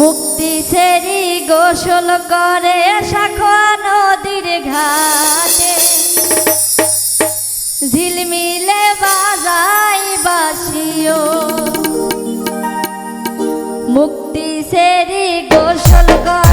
মুক্তি সেরি গোসল করে শাখা নদীর ঘাটে। ঝিলমিলে বাজাই বাসিও। মুক্তি সেরি গোসল করে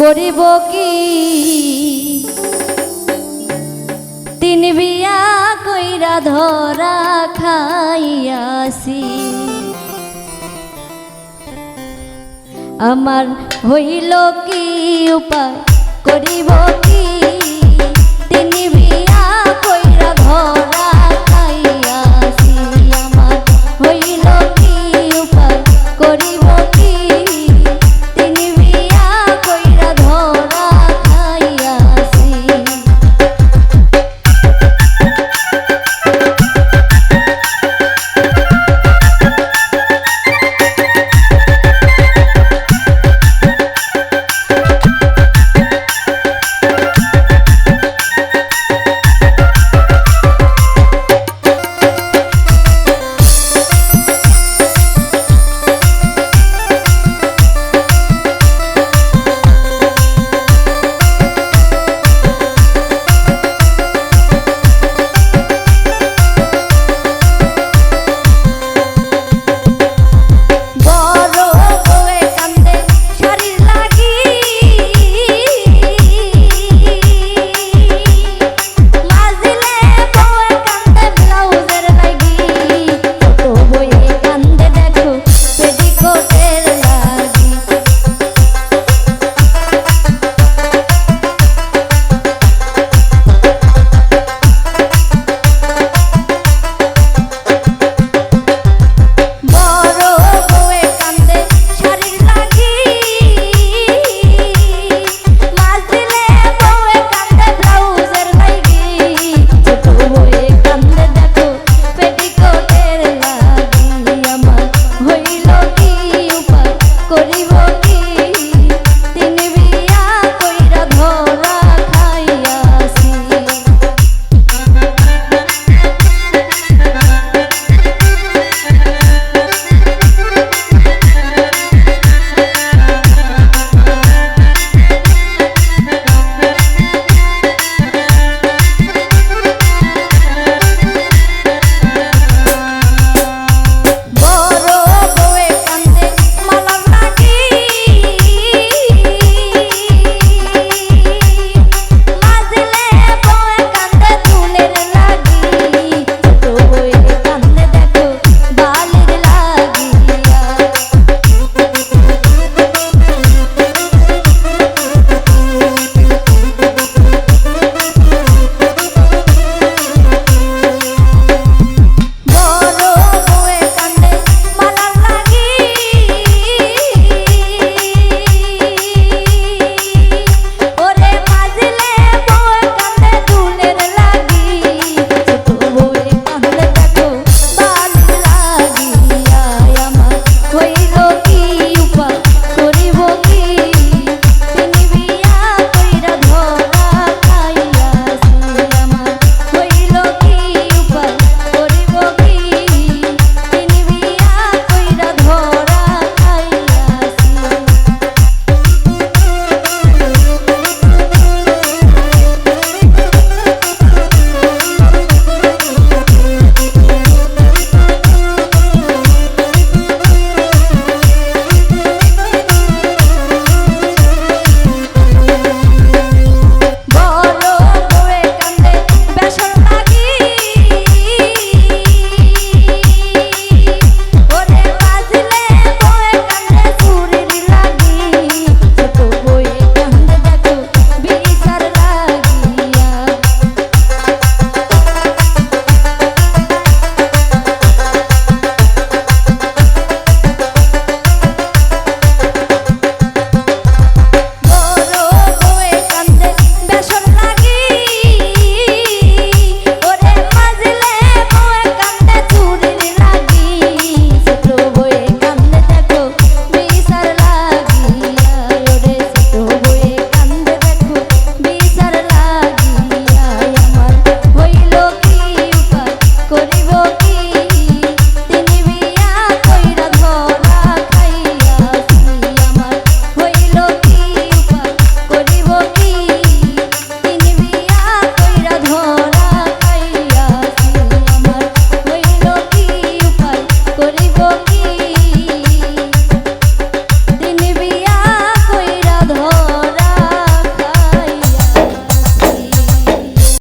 করিব কি? তিন বিয়া কইরা ধরা খাইয়াছি। আমার হইল কি উপায়? করিব কি? তিন বিয়া ধরা